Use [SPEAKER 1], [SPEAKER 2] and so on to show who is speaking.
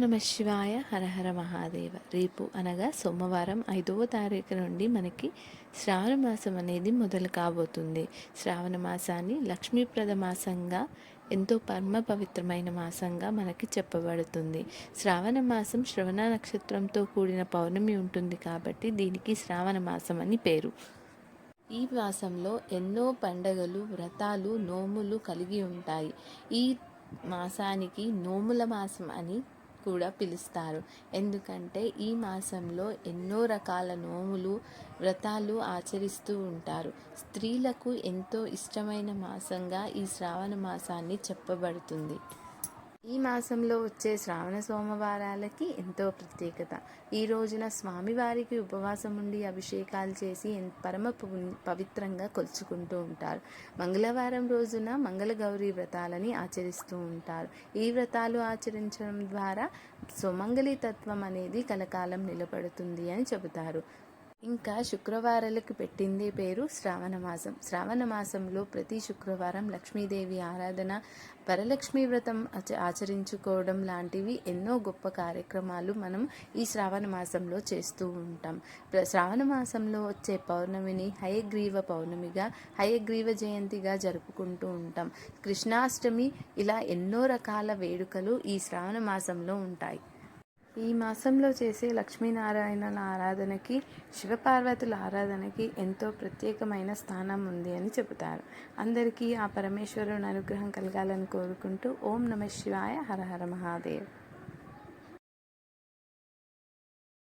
[SPEAKER 1] నమ శివాయ హరహర మహాదేవ. రేపు అనగా సోమవారం ఐదవ తారీఖు నుండి మనకి శ్రావణ మాసం అనేది మొదలు కాబోతుంది. శ్రావణ మాసాన్ని లక్ష్మీప్రద మాసంగా ఎంతో పరమ పవిత్రమైన మాసంగా మనకి చెప్పబడుతుంది. శ్రావణ మాసం శ్రవణ నక్షత్రంతో కూడిన పౌర్ణమి ఉంటుంది కాబట్టి దీనికి శ్రావణ మాసం అని పేరు. ఈ మాసంలో ఎన్నో పండగలు వ్రతాలు నోములు కలిగి ఉంటాయి. ఈ మాసానికి నోముల మాసం అని కూడా పిలుస్తారు. ఎందుకంటే ఈ మాసంలో ఎన్నో రకాల నోములు వ్రతాలు ఆచరిస్తూ ఉంటారు. స్త్రీలకు ఎంతో ఇష్టమైన మాసంగా ఈ శ్రావణ మాసాన్ని చెప్పబడుతుంది. ఈ మాసంలో వచ్చే శ్రావణ సోమవారాలకి ఎంతో ప్రత్యేకత. ఈ రోజున స్వామివారికి ఉపవాసం ఉండి అభిషేకాలు చేసి ఎన్- పరమ పవిత్రంగా కొలుచుకుంటూ ఉంటారు. మంగళవారం రోజున మంగళగౌరి వ్రతాలని ఆచరిస్తూ ఉంటారు. ఈ వ్రతాలు ఆచరించడం ద్వారా సుమంగళి తత్వం అనేది కలకాలం నిలబడుతుంది అని చెబుతారు. ఇంకా శుక్రవారాలకు పెట్టింది పేరు శ్రావణ మాసం శ్రావణ మాసంలో ప్రతి శుక్రవారం లక్ష్మీదేవి ఆరాధన వరలక్ష్మీ వ్రతం ఆచరించుకోవడం లాంటివి ఎన్నో గొప్ప కార్యక్రమాలు మనం ఈ శ్రావణ మాసంలో చేస్తూ ఉంటాం. శ్రావణ మాసంలో వచ్చే పౌర్ణమిని హయగ్రీవ పౌర్ణమిగా హయగ్రీవ జయంతిగా జరుపుకుంటూ ఉంటాం. కృష్ణాష్టమి ఇలా ఎన్నో రకాల వేడుకలు ఈ శ్రావణ మాసంలో ఉంటాయి. ఈ మాసంలో చేసే లక్ష్మీనారాయణల ఆరాధనకి శివపార్వతుల ఆరాధనకి ఎంతో ప్రత్యేకమైన స్థానం ఉంది అని చెబుతారు. అందరికీ ఆ పరమేశ్వరుని అనుగ్రహం కలగాలని కోరుకుంటూ ఓం నమ శివాయ హర హర మహాదేవ్.